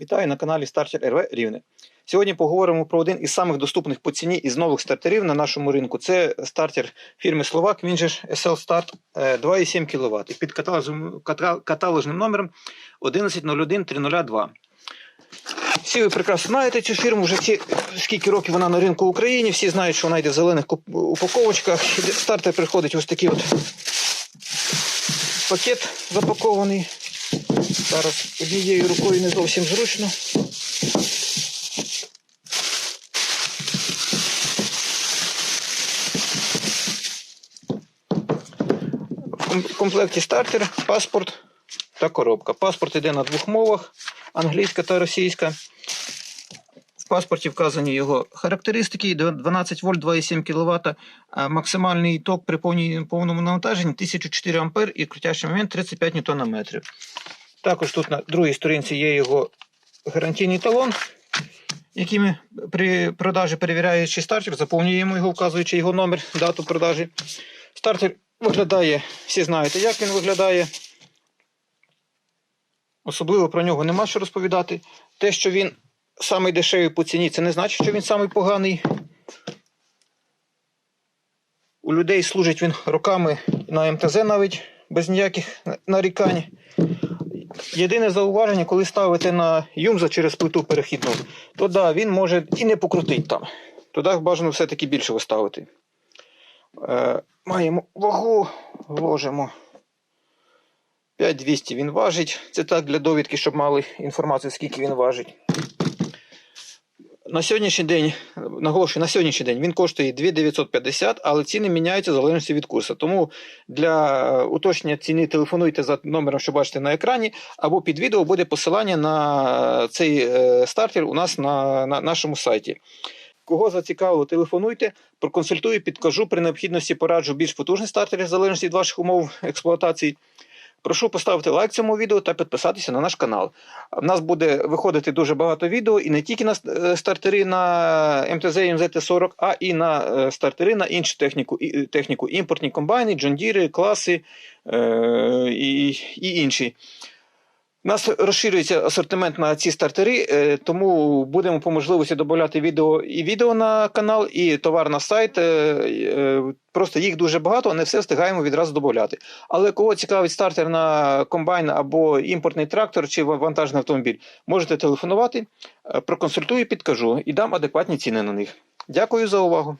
Вітаю на каналі Стартер РВ Рівне. Сьогодні поговоримо про один із самих доступних по ціні із нових стартерів на нашому ринку. Це стартер фірми Словак, він же SL Start е, 2,7 кВт під каталожним, ката- каталожним номером 1101302. Всі ви прекрасно знаєте цю фірму, вже всі, скільки років вона на ринку в Україні, всі знають, що вона йде в зелених упаковочках. Стартер приходить ось такий от пакет запакований. Зараз однією рукою не зовсім зручно. В комплекті стартер, паспорт та коробка. Паспорт йде на двох мовах: англійська та російська. В паспорті вказані його характеристики: 12 вольт 2,7 кВт, максимальний ток при повному навантаженні 1004 А і крутящий момент 35 Нм. Також тут на другій сторінці є його гарантійний талон, який ми при продажі перевіряючи стартер, заповнюємо його, вказуючи його номер, дату продажі. Стартер виглядає, всі знаєте, як він виглядає. Особливо про нього нема що розповідати. Те, що він самий дешевий по ціні, це не значить, що він самий поганий. У людей служить він роками на МТЗ навіть без ніяких нарікань. Єдине зауваження, коли ставите на юмза через плиту перехідну, то да, він може і не покрутить там. Туди бажано все-таки більше виставити. Е, маємо вагу, вложимо. 5200 він важить. Це так для довідки, щоб мали інформацію, скільки він важить. На сьогоднішній день, наголошую, на сьогоднішній день він коштує 2950, але ціни міняються в залежності від курсу. Тому для е, уточнення ціни телефонуйте за номером, що бачите на екрані, або під відео буде посилання на цей е, стартер у нас на, на нашому сайті. Кого зацікавило, телефонуйте, проконсультую, підкажу при необхідності пораджу більш потужний стартер в залежності від ваших умов експлуатації. Прошу поставити лайк цьому відео та підписатися на наш канал. У нас буде виходити дуже багато відео і не тільки на е, стартери на МТЗ і МЗТ-40, а і на е, стартери на іншу техніку, е, техніку імпортні комбайни, джондіри, класи е, і, і інші. У нас розширюється асортимент на ці стартери, е, тому будемо по можливості додати відео і відео на канал, і товар на сайт. Е, е, Просто їх дуже багато, не все встигаємо відразу додати. Але кого цікавить стартер на комбайн або імпортний трактор чи вантажний автомобіль, можете телефонувати, проконсультую, підкажу і дам адекватні ціни на них. Дякую за увагу.